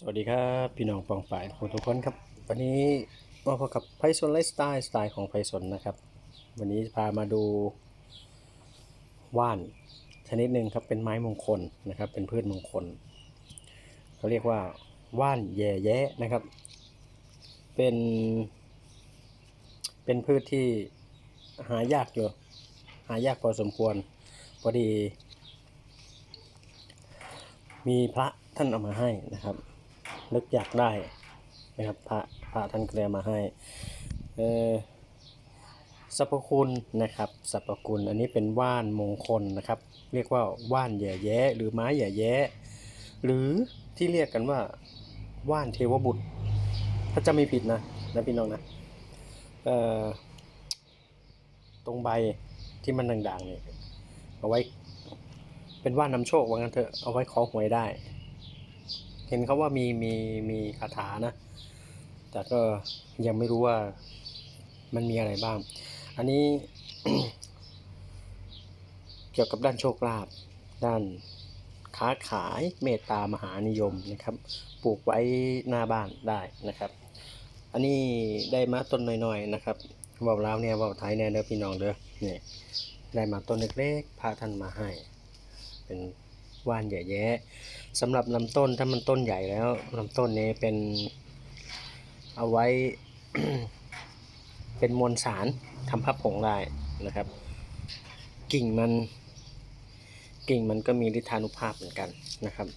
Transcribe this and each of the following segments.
สวัสดีครับพี่น้องปองฝ่ายทุกคนครับ วันนี้มาพบกับไพศนไลฟ์สไตล์สไตล์ของไพศนนะครับ วันนี้พามาดูว่านชนิดหนึ่งครับเป็นไม้มงคลนะครับ เป็นพืชมงคลเขาเรียกว่าว่านแย่แย้นะครับ เป็น เป็นพืชที่หายากอยู่หายากพอสมควรพอดี มีพระท่านเอามาให้นะครับ นึกอยากได้นะครับพระพระท่านก็เลยมาให้เออสรรพคุณนะครับสรรพคุณอันนี้เป็นว่านมงคลนะครับ เรียกว่าว่านแย่แย้หรือไม้แย่แย้หรือที่เรียกกันว่าว่านเทวบุตร ถ้าจะไม่ผิดนะนะพี่น้องนะเอ่อตรงใบที่มันด่างๆเนี่ยเอาไว้เป็นว่านนำโชคว่างั้นเถอะเอาไว้ขอหวยได้ เห็นเขาว่ามีมีมีคาถานะ แต่ก็ยังไม่รู้ว่ามันมีอะไรบ้าง อันนี้ เกี่ยวกับด้านโชคลาภด้านค้าขายเมตตามหานิยมนะครับ ปลูกไว้หน้าบ้านได้นะครับ อันนี้ได้มาต้นน้อยๆนะครับว่าแล้วเนี่ยว่าไทยแน่เด้อพี่น้องเด้อเนี่ยได้มาต้นเล็กๆพาท่านมาให้ เป็น ว่านใหญ่แย้สำหรับลำต้นถ้ามันต้นใหญ่แล้วลำต้นนี้เป็นเอาไว้ เป็นมวลสารทำพับผงได้นะครับ กิ่งมันกิ่งมันก็มีฤทธานุภาพเหมือนกันนะครับ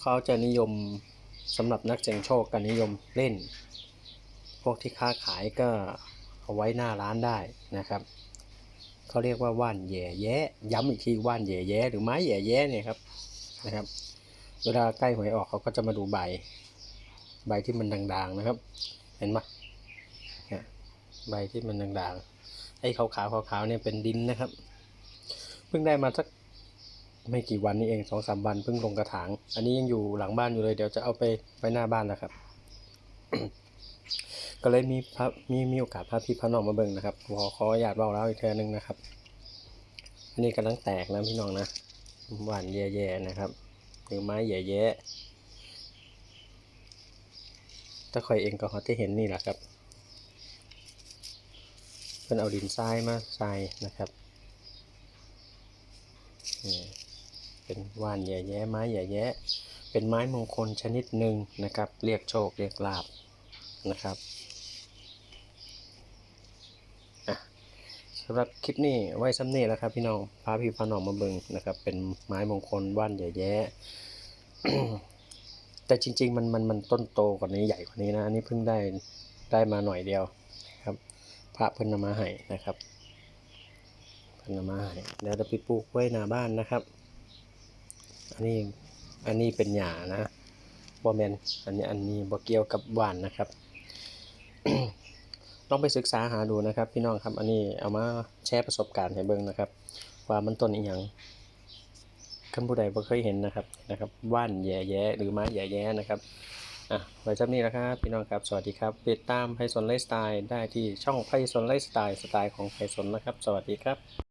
เขาจะนิยมสำหรับนักเสี่ยงโชคกันนิยมเล่น พวกที่ค้าขายก็เอาไว้หน้าร้านได้นะครับ เขาเรียกว่าว่านแย่แย้ย้ำอีกทีว่านแย่แย้หรือไม้แย่แย้เนี่ยครับนะครับ เวลาใกล้หวยออกเขาก็จะมาดูใบ ใบที่มันด่างๆนะครับ เห็นไหมใบที่มันด่างๆไอ้ขาวๆขาวๆเนี่ยเป็นดินนะครับ เพิ่งได้มาสักไม่กี่วันนี้เองสองสามวันเพิ่งลงกระถาง อันนี้ยังอยู่หลังบ้านอยู่เลย เดี๋ยวจะเอาไปไว้หน้าบ้านแล้วครับ ก็เลยมีพระมีมีโอกาสพาพี่พระน้องมาเบิ่งนะครับขอขออนุญาตเบาเล่าอีกเทื่อนึงนะครับ อันนี้กำลังแตกนะพี่น้องนะหวานแย่ๆนะครับ หรือไม้แย่ๆถ้าคอยเองก็เขาจะเห็นนี่แหละครับเพิ่นเอาดินทรายมาใส่นะครับนี่เป็นว่านแย่ๆไม้แย่ๆเป็นไม้มงคลชนิดหนึ่งนะครับ เรียกโชคเรียกลาบนะครับอะ สำหรับคลิปนี้ไว้ซ้ำนี่แล้วครับ พี่น้องพาพี่พาน้องมาเบิ่งนะครับ เป็นไม้มงคลว่านใหญ่แย่แต่จริง ๆ มันมันมันต้นโตกว่านี้ใหญ่กว่านี้นะอันนี้เพิ่งได้ได้มาหน่อยเดียวครับ พระเพิ่นนำมาให้นะครับเพิ่นนำมาให้เดี๋ยวจะไปปลูกไว้หน้าบ้านนะครับ อันนี้อันนี้เป็นหญ้านะบ่แมนอันนี้อันนี้บ่เกี่ยวกับหวานนะครับ ลองไปศึกษาหาดูนะครับ พี่น้องครับ อันนี้เอามาแชร์ประสบการณ์ให้เบิ่งนะครับ ว่ามันต้นอีหยังขั้นผู้ใดบ่เคยเห็นนะครับนะครับว่านแย่แย่หรือไม้แย่แย่นะครับอะไว้จำนี้แล้วครับ พี่น้องครับ สวัสดีครับ ติดตามไพศนไลฟ์สไตล์ได้ที่ช่องไพศนไลฟ์สไตล์สไตล์ของไพศนนะครับ สวัสดีครับ